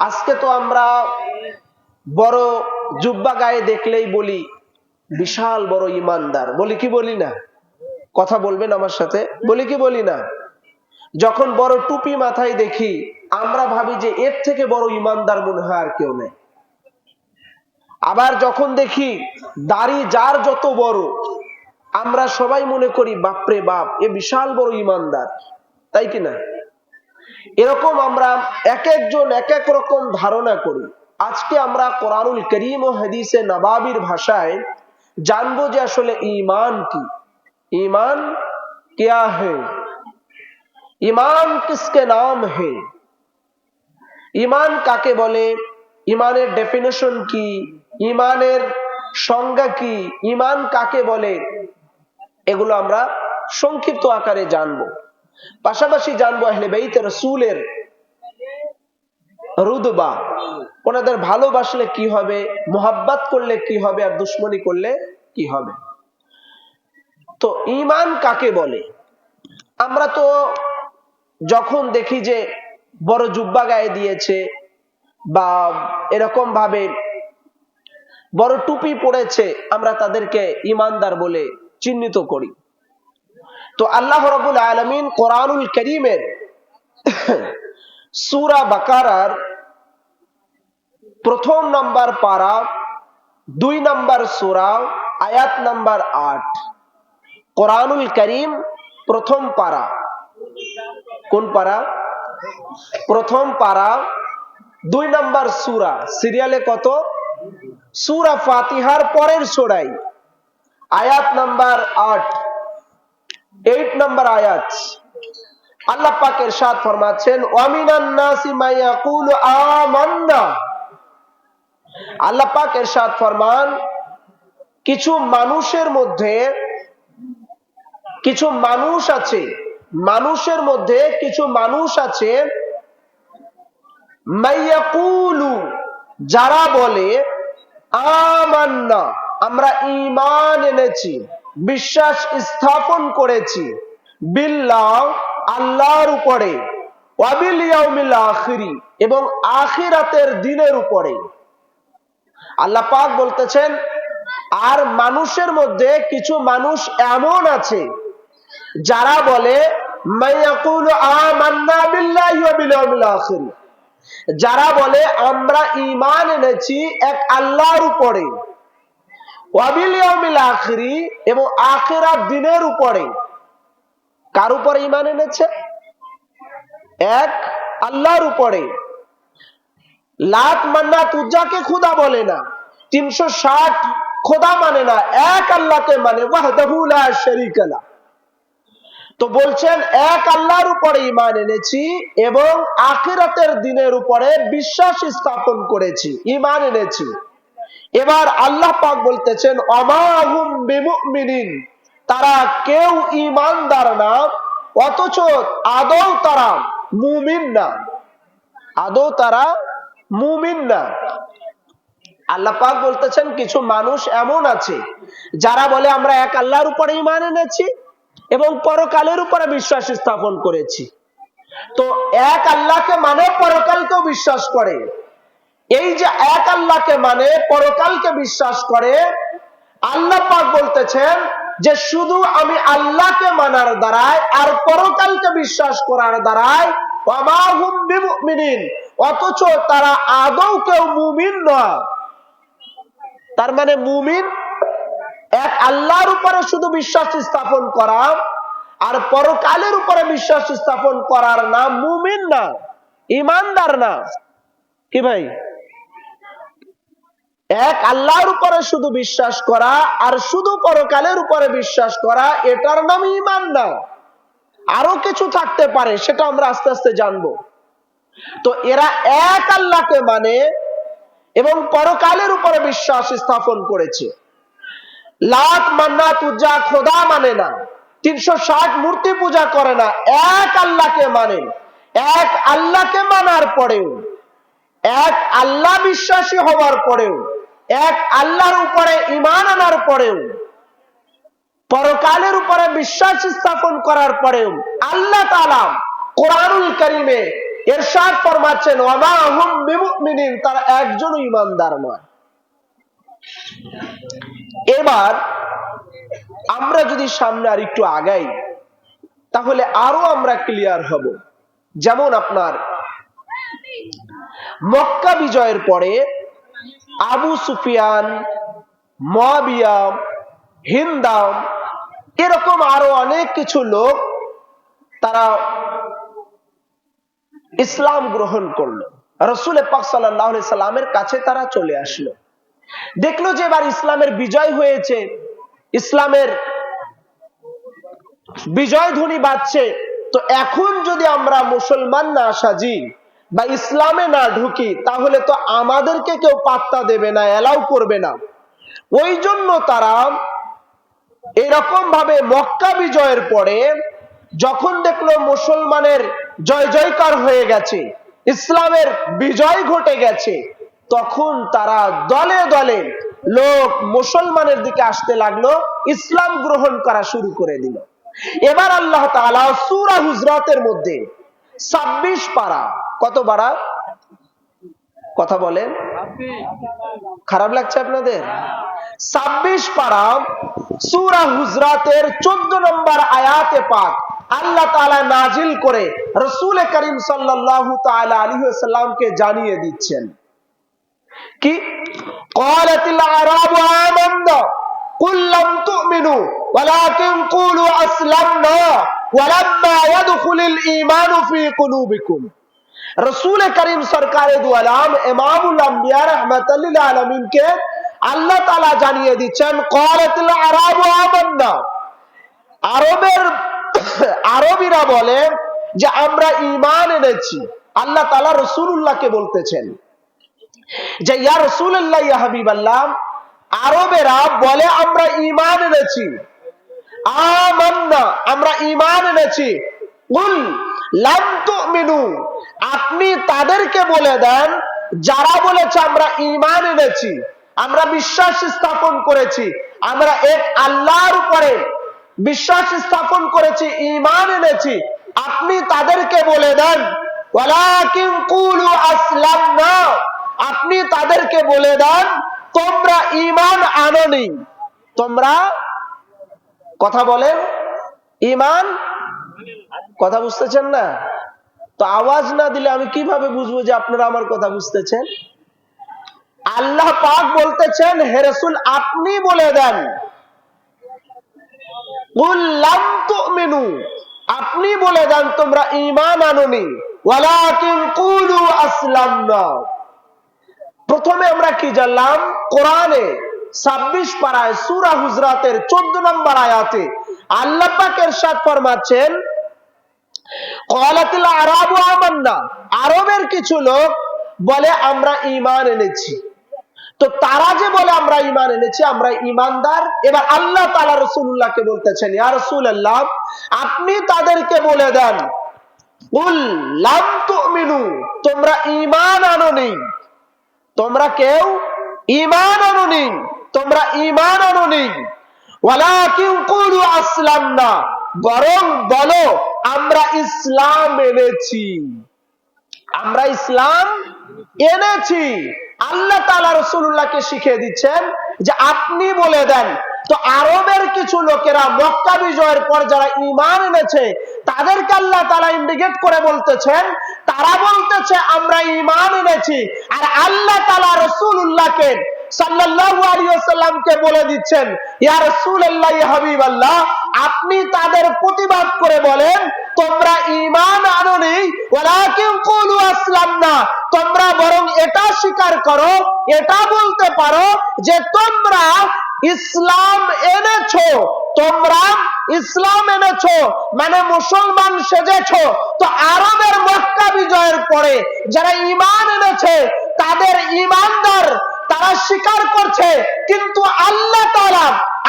আজকে তো আমরা বড় জুব্বা গায়ে দেখলেই বলি, বিশাল বড় ইমানদার। বলি কি বলি না? কথা বলবেন আমার সাথে? বলি কি বলি না? যখন বড় টুপি মাথায় দেখি, আমরা ভাবি যে এর থেকে বড় ইমানদার মনে হয় আর কেউ নেই। আবার যখন দেখি দাড়ি যার যত বড়, আমরা সবাই মনে করি, বাপরে বাপ, এ বিশাল বড় ইমানদার। তাই কি না? এরকম আমরা এক একজন এক এক রকম ধারণা করি আজকে আমরা কোরআনুল করিম ও হাদিসে নবাবির ভাষায় জানবো যে আসলে ইমান কি ইমান क्या है ইমান কিসকে নাম হে ইমান কাকে বলে ইমানের ডেফিনেশন কি ইমানের সংজ্ঞা কি ইমান কাকে বলে এগুলো আমরা সংক্ষিপ্ত আকারে জানবো পাশাপাশি জানব আহলে বেইত রসুলের রুদবা ওনাদের ভালোবাসলে কি হবে, মোহাব্বাত করলে কি হবে, আর দুশ্মনী করলে কি হবে? তো ইমান কাকে বলে? আমরা তো যখন দেখি যে বড় জুব্বা গায়ে দিয়েছে বা এরকম ভাবে বড় টুপি পড়েছে আমরা তাদেরকে ইমানদার বলে চিহ্নিত করি। তো আল্লাহ রবুল আলমিন কোরআনুল করিমের সুরা বাকারার প্রথম নাম্বার পারা, দুই নাম্বার সুরা, আয়াত নাম্বার আট। কোরআনুল করিম প্রথম পারা। কোন পারা? প্রথম পারা, দুই নাম্বার সুরা। সিরিয়ালে কত? সুরা ফাতিহার পরের সোড়াই আয়াত নাম্বার আট। এইট নাম্বার আয়াত আল্লাহ পাক এরশাদ ফরমাচ্ছেন আল্লাহ পাক এরশাদ ফরমান, কিছু মানুষের মধ্যে, কিছু মানুষ আছে, মানুষের মধ্যে কিছু মানুষ আছে যারা বলে, আমান্না, আমরা ইমান এনেছি। বিশ্বাস স্থাপন করেছি বিল্লাহ আল্লাহর উপরে আখিরি এবং আখিরাতের দিনের উপরে। আল্লাহ পাক বলতেছেন, আর মানুষের মধ্যে কিছু মানুষ এমন আছে যারা বলে যারা বলে, আমরা ইমান এনেছি এক আল্লাহর উপরে। আখিরি এবং আখিরাত দিনের উপরে। কার উপরে ঈমান এনেছে? এক, আল্লাহর উপরে। লাত মান্না তুজাকে খুদা বলে না, তিনশো ষাট খোদা মানে না, এক আল্লাহকে মানে তো বলছেন, এক আল্লাহর উপরে ইমান এনেছি এবং আখিরাতের দিনের উপরে বিশ্বাস স্থাপন করেছি ইমান এনেছি। এবার আল্লাহ পাক বলতেছেন, অমাহুম তারা কেউ ইমানদার না, অথচ আদৌ তারা মুমিন না। আদৌ তারা মুমিন না। আল্লাহ পাক বলতেছেন, কিছু মানুষ এমন আছে, যারা বলে, আমরা এক আল্লাহর উপরে ইমান এনেছি এবং পরকালের উপরে বিশ্বাস স্থাপন করেছি। তো এক আল্লাহকে মানে পরকালকেও বিশ্বাস করে। এই যে এক আল্লাহকে মানে পরকালকে বিশ্বাস করে, আল্লাহ পাক বলতেছেন যে শুধু আমি আল্লাহকে মানার দ্বারায় আর পরকালকে বিশ্বাস করার দ্বারায় অথচ তারা আদৌ কেউ মুমিন নয়। তার মানে মুমিন, এক আল্লাহর উপরে শুধু বিশ্বাস স্থাপন করা আর পরকালের উপরে বিশ্বাস স্থাপন করার নাম মুমিন না, ইমানদার না। কি ভাই? এক আল্লাহর উপরে শুধু বিশ্বাস করা আর শুধু পরকালের উপরে বিশ্বাস করা, এটার নাম ইমান না। আরও কিছু থাকতে পারে, সেটা আমরা আস্তে আস্তে জানব। তো এরা এক আল্লাহকে মানে এবং পরকালের উপরে বিশ্বাস স্থাপন করেছে। লাত মান্না তুজা খোদা মানে না, তিনশো ষাট মূর্তি পূজা করে না, এক আল্লাহকে মানে। এক আল্লাহকে মানার পরেও, এক আল্লাহ বিশ্বাসী হওয়ার পরেও এক আল্লাহর উপরে ইমান আনার পরেও, পরকালের উপরে বিশ্বাস স্থাপন করার পরেও আল্লাহ তালা কোরআনুল করিমে এরশাদ ফরমাচ্ছেন তারা একজনও ইমানদার নয়। এবার আমরা যদি সামনে আর একটু আগাই, তাহলে আরও আমরা ক্লিয়ার হব। যেমন আপনার মক্কা বিজয়ের পরে আবু সুফিয়ান মহাবিয়া হিন্দাম, এরকম আরও অনেক কিছু লোক তারা ইসলাম গ্রহণ করল। রসুল পাক সাল্লামের কাছে তারা চলে আসলো। দেখল যে এবার ইসলামের বিজয় হয়েছে, ইসলামের বিজয় ধ্বনি বাজছে তো এখন যদি আমরা মুসলমান না সাজি বা ইসলামে না ঢুকি, তাহলে তো আমাদেরকে কেউ পাত্তা দেবে না, এলাও করবে না। ওই জন্য তারা এরকম ভাবে মক্কা বিজয়ের পরে যখন দেখল মুসলমানের জয় জয়কার হয়ে গেছে, ইসলামের বিজয় ঘটে গেছে, তখন তারা দলে দলে লোক মুসলমানের দিকে আসতে লাগল, ইসলাম গ্রহণ করা শুরু করে দিল। এবার আল্লাহ তাআলা সূরা হুজরাতের মধ্যে 26 পারা কত পারা কথা বলেন খারাপ লাগছে আপনাদের 26 পারা সূরা হুজরাতের 14 নম্বর আয়াতে পাক আল্লাহ তাআলা নাজিল করে রসুল করিম সাল্লাল্লাহু তাআলা আলাইহি ওয়াসাল্লামকে জানিয়ে দিচ্ছেন কি قالت الاعراب آمنا قل لم تؤمنوا ولكن قولوا اسلمنا ولما يدخل الايمان في قلوبكم রসুল করিম সরকারে ইমামুল আম্বিয়া আলমিনকে আল্লাহ তালা জানিয়ে দিচ্ছেন ক্বালাতিল আরাবু আরবের, আরবিরা বলে যে, আমরা ঈমান এনেছি। আল্লাহ তাআলা রাসূলুল্লাহকে বলতেছেন যে, ইয়া রাসূলুল্লাহ, ইয়া হাবিবাল্লাহ, আরবেরা বলে, আমরা ঈমান এনেছি। আমান্না, আমরা ইমান এনেছি। আপনি তাদেরকে বলে দেন, যারা বলেছে আমরা ঈমান এনেছি, আমরা বিশ্বাস স্থাপন করেছি, আমরা এক আল্লাহর উপরে বিশ্বাস স্থাপন করেছি, ঈমান এনেছি, আপনি তাদেরকে বলে দেন আপনি তাদেরকে বলে দেন, তোমরা ঈমান আনোনি। তোমরা কথা বলেন, ঈমান কথা বুঝতেছেন না? তো আওয়াজ না দিলে আমি কীভাবে বুঝব যে আপনারা আমার কথা বুঝতেছেন? আল্লাহ পাক বলতেছেন, হে রসুল, আপনি বলে দেন। আপনি বলে দেন, তোমরা ঈমান আনোনি। কুলু আসলামনা। প্রথমে আমরা কি জানলাম? কোরআনে ছাব্বিশ পাড়ায় সুরা হুজরাতের চোদ্দ নম্বর আয়াতে আল্লাহ পাক এরশাদ ফরমাচ্ছেন কলাতিল আরাবু আমান্না। আরবের কিছু লোক বলে, আমরা ঈমান এনেছি। তো তারা যে বলে, আমরা ঈমান এনেছি, আমরা ঈমানদার। এবার আল্লাহ তাআলা রাসূলুল্লাহকে বলতেছেন আর ইয়া আল্লাহ আপনি তাদেরকে বলে দেন, কুল লাম তুমিনু, তোমরা ঈমান আনোনি। তোমরা কেউ ঈমান আনোনি, তোমরা ঈমান আনোনি। ওয়ালাকিন কুলু আসলামনা, বরং বলো আমরা ইসলাম এনেছি। আমরা ইসলাম এনেছি। আল্লাহ তালা রসুল্লাহকে শিখিয়ে দিচ্ছেন যে আপনি বলে দেন। তো আরবের কিছু লোকেরা মক্কা বিজয়ের পর যারা ইমান এনেছে, তাদেরকে আল্লাহ তালা ইন্ডিকেট করে বলতেছেন, তারা বলতেছে, আমরা ইমান এনেছি। আর আল্লাহ তালা রসুল্লাহকে সাল্লাল্লাহু আলাইহি ওয়াসাল্লামকে বলে দিচ্ছেন, ইয়া রাসূলুল্লাহ ইয়া হাবিবাল্লাহ আপনি তাদের প্রতিবাদ করে বলেন, তোমরা ঈমান আনোনি, ওয়ালাকিন কুলু আসলামনা। তোমরা বরং এটা স্বীকার করো, এটা বলতে পারো যে তোমরা ইসলাম এনেছো। তোমরা ইসলাম এনেছো মানে মুসলমান সেজেছো। তো আরবের মক্কা বিজয়ের পরে যারা ঈমান এনেছে, তাদের ঈমানদার তারা স্বীকার করছে, কিন্তু আল্লাহ তাআলা,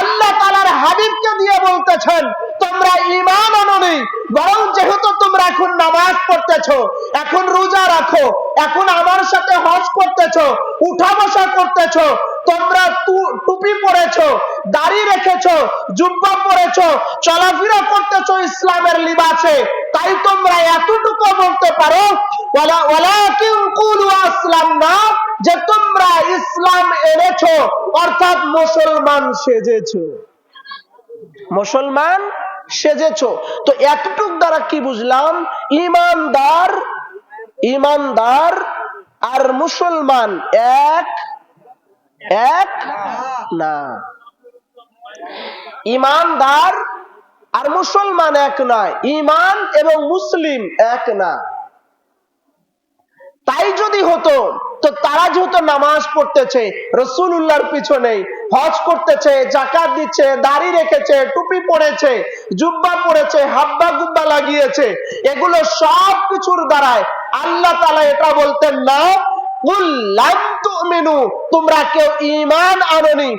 আল্লাহ তাআলার হাবিবকে দিয়ে বলতেছেন, তোমরা ঈমান আনোনি, বরং যেহেতু তোমরা এখন নামাজ পড়তেছো, এখন রোজা রাখো, এখন আমার সাথে হজ করতেছ, উঠা বসা করতেছ, তোমরা টুপি পরেছ, দাড়ি রেখেছ, জুব্বা পরেছ, চলাফেরা করতেছ ইসলামের লিবাসে, তাই তোমরা এতটুকু বলতে পারো ওয়ালাকিন কুলু আসলামনা যে তোমরা ইসলাম এনেছো, অর্থাৎ মুসলমান সেজেছো। মুসলমান সেজেছো। তো এতটুক দ্বারা কি বুঝলাম? ইমানদার ইমানদার আর মুসলমান এক এক না। ইমানদার আর মুসলমান এক নয় ইমান এবং মুসলিম এক না। তাই যদি হতো তো তারা যেহেতু নামাজ পড়তেছে রসুল্লাহর পিছনে হজ করতেছে জাকাত দিচ্ছে, দাড়ি রেখেছে, টুপি পরেছে, জুব্বা পরেছে, হাব্বা গুব্বা লাগিয়েছে, এগুলো সব কিছুর দ্বারায় আল্লাহ তালা এটা বলতেন না তোমরা কেউ ঈমান আনোনি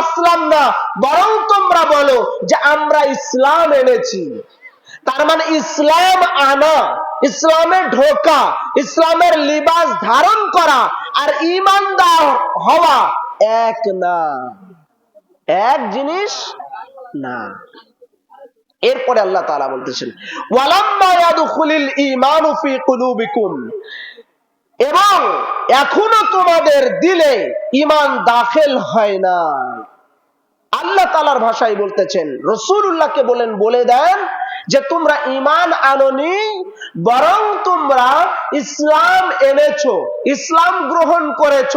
আসলাম না বরং তোমরা বলো যে আমরা ইসলাম এনেছি। তার মানে ইসলাম আনা। ইসলামে ঢোকা, ইসলামের লিবাস ধারণ করা আর ইমানদার হওয়া এক না। এক জিনিস না। এরপরে আল্লাহ তাআলা বলতেছেন, ওয়ালাম্মা এবং এখনও তোমাদের দিলে ইমান দাখিল হয় না। আল্লাহ তালার ভাষায় বলতেছেন রসুল্লাহকে বলেন, বলে দেন যে তোমরা ইমান আননি বরং তোমরা ইসলাম এনেছো, ইসলাম গ্রহণ করেছ,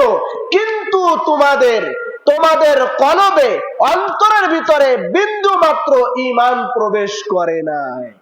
কিন্তু তোমাদের তোমাদের কলবে, অন্তরের ভিতরে বিন্দু মাত্র ইমান প্রবেশ করে নাই।